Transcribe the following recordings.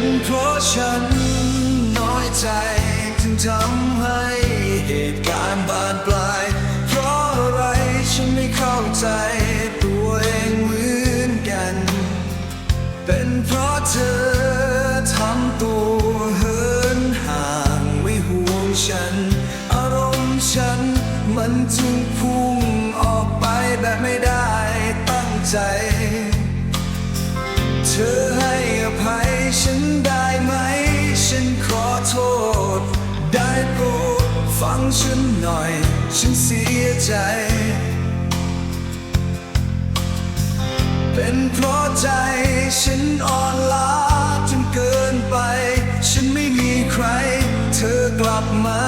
เป็นเพราะฉันน้อยใจถึงทำให้เหตุการณ์บานปลาย เพราะอะไรฉันไม่เข้าใจตัวเองเหมือนกัน เป็นเพราะเธอทำตัวเหินห่างไม่ห่วงฉัน อารมณ์ฉันมันจึงพุ่งออกไปแบบไม่ได้ตั้งใจ งฉันหน่อย ฉันเสียใจ เป็นเพราะใจฉันอ่อนล้าจนเกินไป ฉันไม่มีใคร เธอกลับมา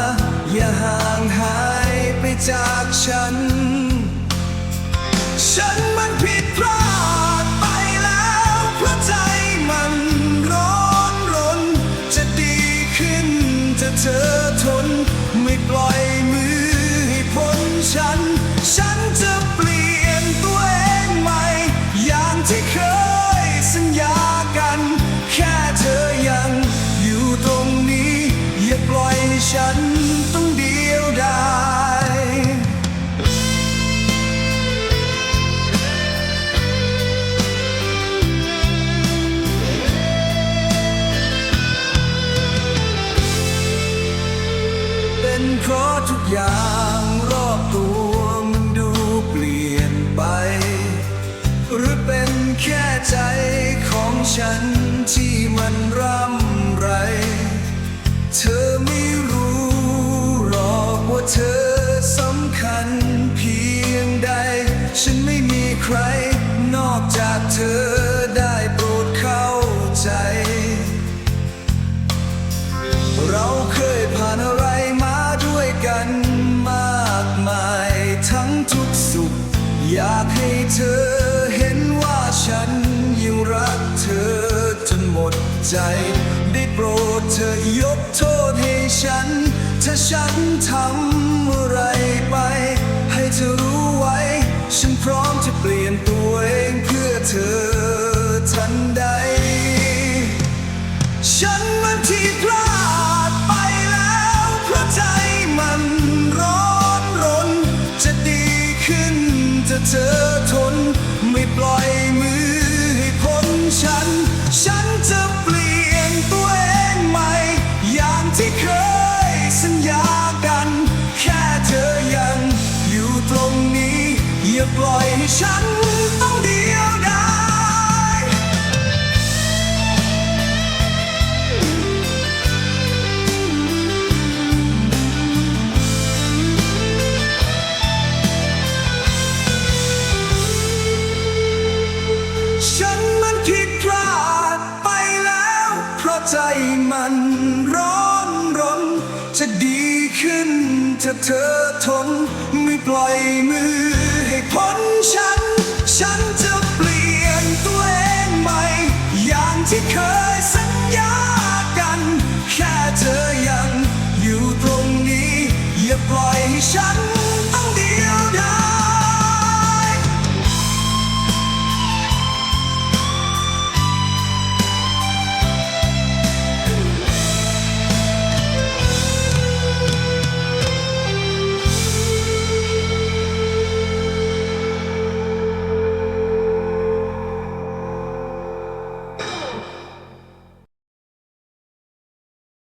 อย่าห่างหายไปจากฉัน ฉันมัน ฉันไม่มีใคร นอกจากเธอได้โปรดเข้าใจ เราเคยผ่านอะไรมาด้วยกันมากมาย ทั้งทุกสุข อยากให้เธอเห็นว่าฉันยังรักเธอจนหมดใจ ได้โปรดเธอยกโทษให้ฉัน ถ้าฉันทำอะไรไป ให้เธอ ใจมันร้อนรน จะดีขึ้นถ้าเธอทน ไม่ปล่อยมือให้พ้นฉัน ฉันจะเปลี่ยนตัวเองใหม่ อย่างที่เคยสัญญากัน แค่เธอยังอยู่ตรงนี้ อย่าปล่อยให้ฉัน